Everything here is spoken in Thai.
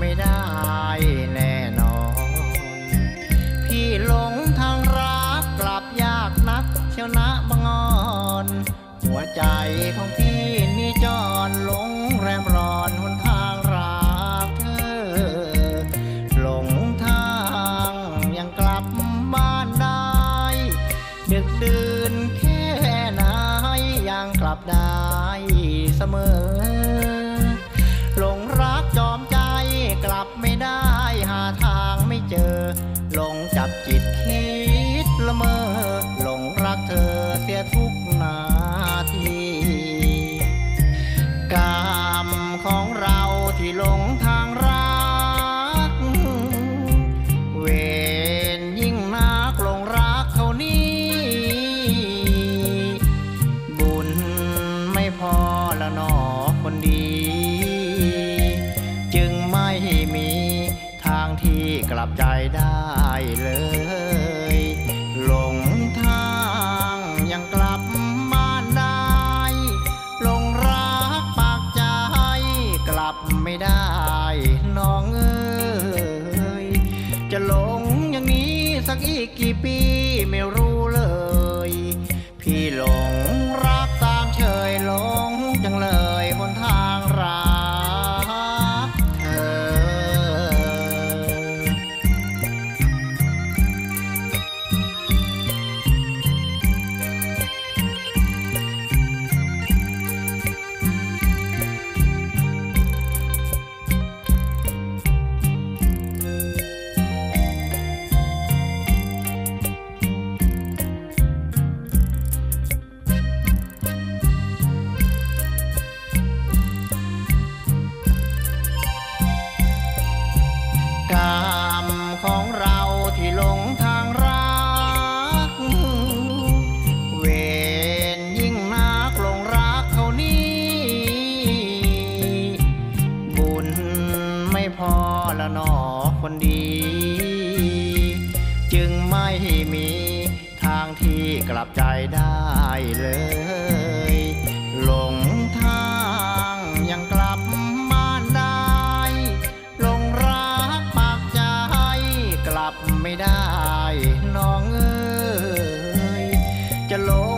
ไม่ได้แน่นอน พี่หลงทางรักกลับยากนักเชียวนะบางอ่อน หัวใจของพี่นี่จอนหลงแรมร้อนหนทางรักเธอ หลงทางยังกลับบ้านได้ ดึกดื่นแค่ไหนยังกลับได้เสมอ จิตคิดละเมอหลงรักเธอเสียทุกนาทีกรรมของเราที่หลงทางรัก เวรยิ่งนักหลงรักเขานี้ บุญไม่พอละหนอคนดี จึงไม่มีทางที่กลับใจได้ สักอีกกี่ปีไม่รู้เลย พี่หลงรัก ดี จึงไม่มีทางที่กลับใจได้เลย หลงทางยังกลับบ้าได้หลงรักปากใจกลับไม่ได้น้องเอ้ยจะหลง